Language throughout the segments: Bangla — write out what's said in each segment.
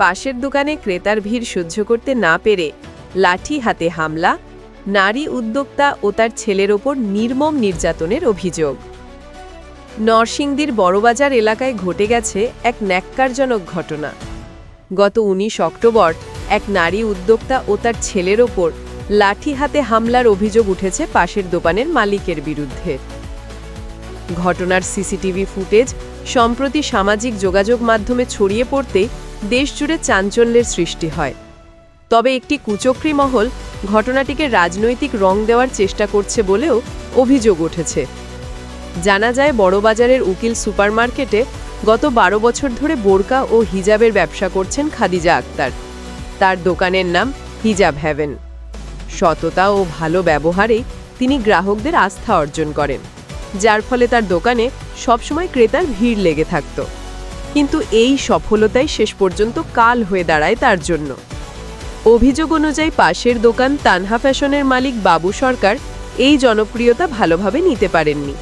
পাশের দোকানে ক্রেতার ভিড় সহ্য করতে না পেরে লাঠি হাতে হামলা, নারী উদ্যোক্তা ও তার ছেলের ওপর নির্মম নির্যাতনের অভিযোগ। নরসিংদীর বড়বাজার এলাকায় ঘটে গেছে এক ন্যাক্কারজনক ঘটনা। গত উনিশ অক্টোবর এক নারী উদ্যোক্তা ও তার ছেলের ওপর লাঠি হাতে হামলার অভিযোগ উঠেছে পাশের দোকানের মালিকের বিরুদ্ধে। ঘটনার সিসিটিভি ফুটেজ সম্প্রতি সামাজিক যোগাযোগ মাধ্যমে ছড়িয়ে পড়তে দেশজুড়ে চাঞ্চল্যের সৃষ্টি হয়। তবে একটি কুচক্রী মহল ঘটনাটিকে রাজনৈতিক রং দেওয়ার চেষ্টা করছে বলেও অভিযোগ উঠেছে। জানা যায়, বড়বাজারের উকিল সুপারমার্কেটে গত বারো বছর ধরে বোরকা ও হিজাবের ব্যবসা করছেন খাদিজা আক্তার। তার দোকানের নাম হিজাব হ্যাভেন। সততা ও ভালো ব্যবহারেই তিনি গ্রাহকদের আস্থা অর্জন করেন, যার ফলে তার দোকানে সবসময় ক্রেতার ভিড় লেগে থাকত। কিন্তু এই সফলতাই শেষ পর্যন্ত কাল হয়ে দাঁড়ায় তার জন্য। অভিযোগ অনুযায়ী পাশের দোকান তানহা ফ্যাশনের মালিক বাবু সরকার এই জনপ্রিয়তা ভালোভাবে নিতে পারেননি।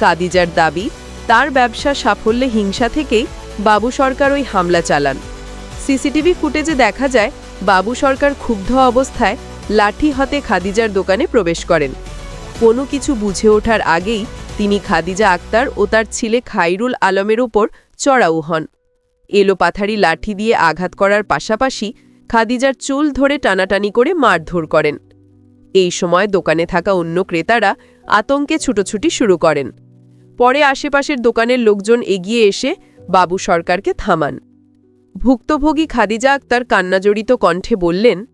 কাদিজার দাবি, তার ব্যবসা সাফল্যে হিংসা থেকেই বাবু সরকার ওই হামলা চালান। সিসিটিভি ফুটেজে দেখা যায়, বাবু সরকার ক্ষুব্ধ অবস্থায় লাঠি হাতে খাদিজার দোকানে প্রবেশ করেন। কোনো কিছু বুঝে ওঠার আগেই তিনি খাদিজা আক্তার ও তার ছেলে খাইরুল আলমের ওপর চড়াও হন। এলোপাথারি লাঠি দিয়ে আঘাত করার পাশাপাশি খাদিজার চুল ধরে টানাটানি করে মারধর করেন। এই সময় দোকানে থাকা অন্য ক্রেতারা আতঙ্কে ছুটোছুটি শুরু করেন। পরে আশেপাশের দোকানের লোকজন এগিয়ে এসে বাবু সরকারকে থামান। ভুক্তভোগী খাদিজা আক্তার কান্নাজড়িত কণ্ঠে বললেন